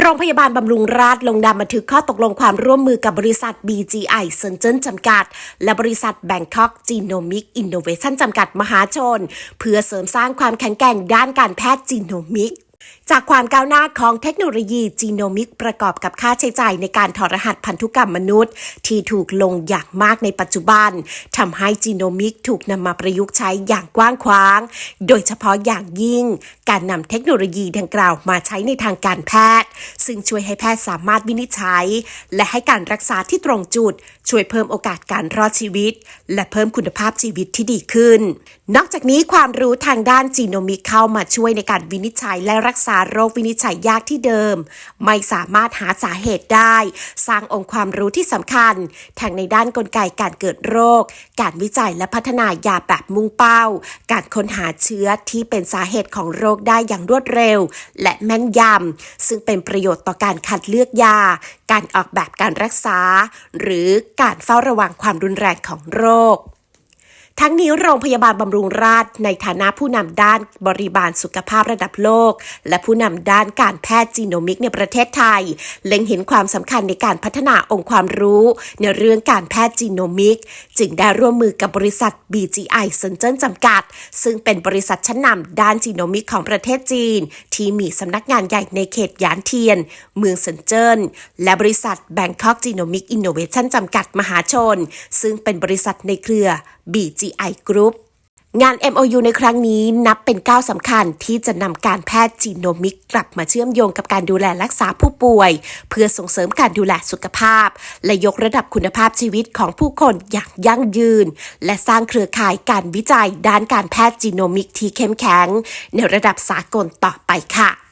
โรงพยาบาลบำรุงราษฎร์ลงนามบันทึกข้อตกลงความร่วมมือกับบริษัท BGI เซนเจิ้นจำกัด และบริษัท Bangkok Genomic Innovation จำกัดมหาชน เพื่อเสริมสร้างความแข็งแกร่งด้านการแพทย์จีโนมิก จากความก้าวหน้าของเทคโนโลยีจีโนมิกประกอบกับค่าใช้จ่ายในการถอดรหัสพันธุกรรมมนุษย์ ที่ถูกลงอย่างมากในปัจจุบันทำให้จีโนมิกถูกนำมาประยุกต์ใช้อย่างกว้างขวาง โดยเฉพาะอย่างยิ่ง การนำเทคโนโลยีดังกล่าวมาใช้ในทางการแพทย์ ซึ่งช่วยให้แพทย์สามารถวินิจฉัย และให้การรักษาที่ตรงจุด ช่วยเพิ่มโอกาสการรอดชีวิต และเพิ่มคุณภาพชีวิตที่ดีขึ้น นอกจากนี้ความรู้ทางด้านจีโนมิกเข้ามาช่วยในการวินิจฉัยและรักษาโรควินิจฉัยยากที่เดิม ไม่สามารถหาสาเหตุได้ สร้างองค์ความรู้ที่สำคัญทั้งในด้านกลไกการเกิดโรค การวิจัยและพัฒนายาแบบมุ่งเป้า การค้นหาเชื้อที่เป็นสาเหตุของโรคได้อย่างรวดเร็ว และแม่นยำซึ่งเป็นประโยชน์ต่อการคัดเลือกยา การออกแบบการรักษา หรือการเฝ้าระวังความรุนแรงของโรค ทั้งนี้โรงพยาบาลบำรุงราษฎร์ในฐานะผู้นำด้านบริบาลสุขภาพระดับโลก และผู้นำด้านการแพทย์จีโนมิกในประเทศไทย เล็งเห็นความสำคัญในการพัฒนาองค์ความรู้ ในเรื่องการแพทย์จีโนมิก จึงได้ร่วมมือกับบริษัท BGI เซนเจิ้นจำกัด ซึ่งเป็นบริษัทชั้นนำด้านจีโนมิกของประเทศจีน ที่มีสำนักงานใหญ่ในเขตหยานเทียน เมืองเซินเจิ้นและบริษัท Bangkok Genomic Innovation จำกัดมหาชน ซึ่งเป็นบริษัทในเครือ BGI Group งาน MOU ในครั้งนี้นับเป็นก้าวสำคัญที่จะนำการแพทย์จีโนมิกกลับมาเชื่อมโยงกับการดูแลรักษาผู้ป่วย เพื่อส่งเสริมการดูแลสุขภาพ และยกระดับคุณภาพชีวิตของผู้คนอย่างยั่งยืน และสร้างเครือข่ายการวิจัยด้านการแพทย์จีโนมิกที่เข้มแข็ง ในระดับสากลต่อไปค่ะ